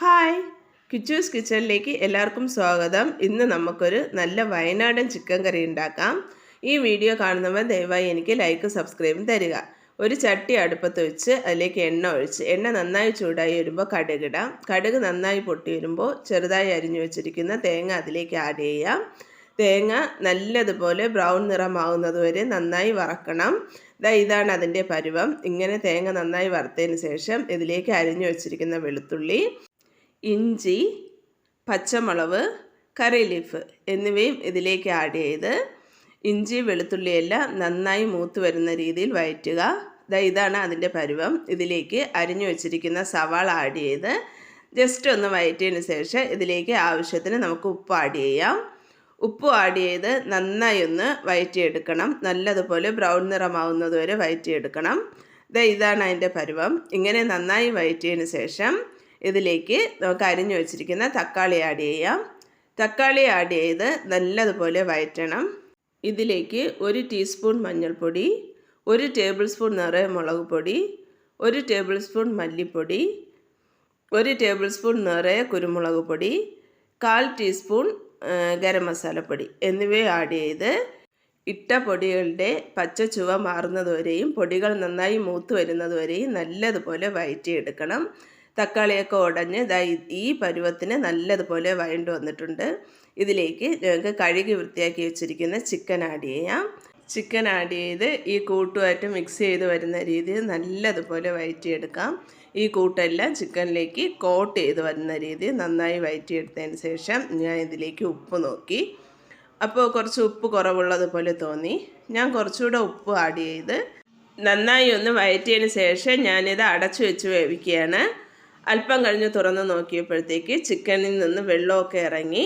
Hi. Kichus കിച്ചണിലേക്ക് എല്ലാവർക്കും സ്വാഗതം. ഇന്ന് നമുക്കൊരു നല്ല വയനാടൻ ചിക്കൻ കറി ഉണ്ടാക്കാം. ഈ വീഡിയോ കാണുന്നവർ ദയവായി എനിക്ക് ലൈക്ക് സബ്സ്ക്രൈബും തരിക. ഒരു ചട്ടി അടുപ്പത്ത് വെച്ച് അതിലേക്ക് എണ്ണ ഒഴിച്ച് എണ്ണ നന്നായി ചൂടായി വരുമ്പോൾ കടുകിടാം കടുക് നന്നായി പൊട്ടി വരുമ്പോൾ ചെറുതായി അരിഞ്ഞു വെച്ചിരിക്കുന്ന തേങ്ങ അതിലേക്ക് ആഡ് ചെയ്യാം. തേങ്ങ നല്ലതുപോലെ ബ്രൗൺ നിറമാവുന്നത് വരെ നന്നായി വറക്കണം. ദാ ഇതാണ് അതിന്റെ പരുവം. ഇങ്ങനെ തേങ്ങ നന്നായി വറുത്തതിന് ശേഷം ഇതിലേക്ക് അരിഞ്ഞു വെച്ചിരിക്കുന്ന വെളുത്തുള്ളി. ഇഞ്ചി പച്ചമുളക് കറി ലീഫ് എന്നിവയും ഇതിലേക്ക് ആഡ് ചെയ്ത് ഇഞ്ചി വെളുത്തുള്ളിയെല്ലാം നന്നായി മൂത്ത് വരുന്ന രീതിയിൽ വയറ്റുക ഇതാണ് അതിന്റെ പരുവം. ഇതിലേക്ക് അരിഞ്ഞു വെച്ചിരിക്കുന്ന സവാള ആഡ് ചെയ്ത് ജസ്റ്റ് ഒന്ന് വയറ്റിയതിന് ശേഷം ഇതിലേക്ക് ആവശ്യത്തിന് നമുക്ക് ഉപ്പ് ആഡ് ചെയ്യാം. ഉപ്പ് ആഡ് ചെയ്ത് നന്നായി ഒന്ന് വയറ്റിയെടുക്കണം നല്ലതുപോലെ ബ്രൗൺ നിറമാവുന്നത് വരെ വയറ്റിയെടുക്കണം ഇതാണ് അതിന്റെ പരുവം. ഇങ്ങനെ നന്നായി വയറ്റിയതിന് ശേഷം ഇതിലേക്ക് നമുക്ക് അരിഞ്ഞു വെച്ചിരിക്കുന്ന തക്കാളി ആഡ് ചെയ്യാം. തക്കാളി ആഡ് ചെയ്ത് നല്ലതുപോലെ വയറ്റണം. ഇതിലേക്ക് ഒരു ടീസ്പൂൺ മഞ്ഞൾപ്പൊടി ഒരു ടേബിൾ സ്പൂൺ നിറയെ മുളക് പൊടി ഒരു ടേബിൾ സ്പൂൺ മല്ലിപ്പൊടി ഒരു ടേബിൾ സ്പൂൺ നിറയെ കുരുമുളക് പൊടി കാൽ ടീസ്പൂൺ ഗരം മസാലപ്പൊടി എന്നിവ ആഡ് ചെയ്ത് ഇട്ട പൊടികളുടെ പച്ച ചുവ മാറുന്നതുവരെയും പൊടികൾ നന്നായി മൂത്ത് വരുന്നതുവരെയും നല്ലതുപോലെ വയറ്റിയെടുക്കണം. തക്കാളിയൊക്കെ ഉടഞ്ഞ് ഈ പരുവത്തിന് നല്ലതുപോലെ വഴണ്ടു വന്നിട്ടുണ്ട്. ഇതിലേക്ക് ഞങ്ങൾക്ക് കഴുകി വൃത്തിയാക്കി വെച്ചിരിക്കുന്ന ചിക്കൻ ആഡ് ചെയ്യാം. ചിക്കൻ ആഡ് ചെയ്ത് ഈ കൂട്ടുമായിട്ട് മിക്സ് ചെയ്ത് വരുന്ന രീതിയിൽ നല്ലതുപോലെ വയറ്റിയെടുക്കാം. ഈ കൂട്ടെല്ലാം ചിക്കനിലേക്ക് കോട്ട് ചെയ്ത് വരുന്ന രീതിയിൽ നന്നായി വയറ്റിയെടുത്തതിന് ശേഷം ഞാൻ ഇതിലേക്ക് ഉപ്പ് നോക്കി. അപ്പോൾ കുറച്ച് ഉപ്പ് കുറവുള്ളതുപോലെ തോന്നി. ഞാൻ കുറച്ചുകൂടെ ഉപ്പ് ആഡ് ചെയ്ത് നന്നായി ഒന്ന് വയറ്റിയതിന് ശേഷം ഞാനിത് അടച്ചു വെച്ച് വേവിക്കുകയാണ്. അല്പം കഴിഞ്ഞ് തുറന്ന് നോക്കിയപ്പോഴത്തേക്ക് ചിക്കനിൽ നിന്ന് വെള്ളമൊക്കെ ഇറങ്ങി.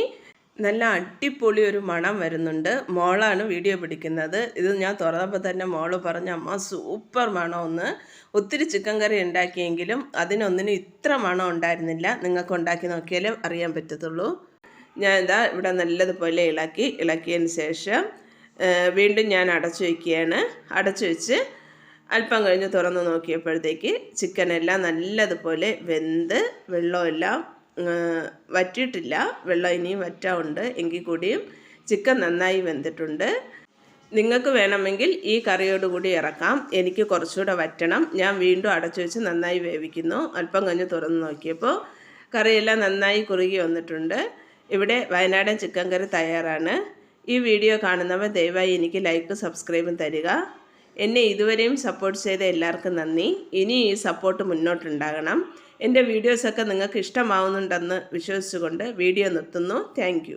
നല്ല അടിപൊളി ഒരു മണം വരുന്നുണ്ട്. മോളാണ് വീഡിയോ പിടിക്കുന്നത്. ഇത് ഞാൻ തുറന്നപ്പോൾ തന്നെ മോൾ പറഞ്ഞ അമ്മ സൂപ്പർ മണമെന്ന്. ഒത്തിരി ചിക്കൻ കറി ഉണ്ടാക്കിയെങ്കിലും അതിനൊന്നിനും ഇത്ര മണം ഉണ്ടായിരുന്നില്ല. നിങ്ങൾക്ക് ഉണ്ടാക്കി നോക്കിയാലേ അറിയാൻ പറ്റത്തുള്ളൂ. ഞാൻ ഇതാ ഇവിടെ നല്ലതുപോലെ ഇളക്കി. ഇളക്കിയതിന് ശേഷം വീണ്ടും ഞാൻ അടച്ചു വയ്ക്കുകയാണ്. അടച്ചു വെച്ച് അല്പം കഴിഞ്ഞ് തുറന്ന് നോക്കിയപ്പോഴത്തേക്ക് ചിക്കനെല്ലാം നല്ലതുപോലെ വെന്ത് വെള്ളമെല്ലാം വറ്റിയിട്ടില്ല. വെള്ളം ഇനിയും വറ്റാറുണ്ട് എങ്കിൽ കൂടിയും ചിക്കൻ നന്നായി വെന്തിട്ടുണ്ട്. നിങ്ങൾക്ക് വേണമെങ്കിൽ ഈ കറിയോടുകൂടി ഇറക്കാം. എനിക്ക് കുറച്ചുകൂടെ വറ്റണം. ഞാൻ വീണ്ടും അടച്ചു വെച്ച് നന്നായി വേവിക്കുന്നു. അല്പം കഴിഞ്ഞ് തുറന്ന് നോക്കിയപ്പോൾ കറിയെല്ലാം നന്നായി കുറുകി വന്നിട്ടുണ്ട്. ഇവിടെ വയനാടൻ ചിക്കൻ കറി തയ്യാറാണ്. ഈ വീഡിയോ കാണുന്നവർ ദയവായി എനിക്ക് ലൈക്ക് സബ്സ്ക്രൈബും തരിക. എന്നെ ഇതുവരെയും സപ്പോർട്ട് ചെയ്ത എല്ലാവർക്കും നന്ദി. ഇനി ഈ സപ്പോർട്ട് മുന്നോട്ടുണ്ടാകണം. എന്റെ വീഡിയോസൊക്കെ നിങ്ങൾക്ക് ഇഷ്ടമാവുന്നുണ്ടെന്ന് വിശ്വസിച്ചുകൊണ്ട് വീഡിയോ നിർത്തുന്നു. താങ്ക്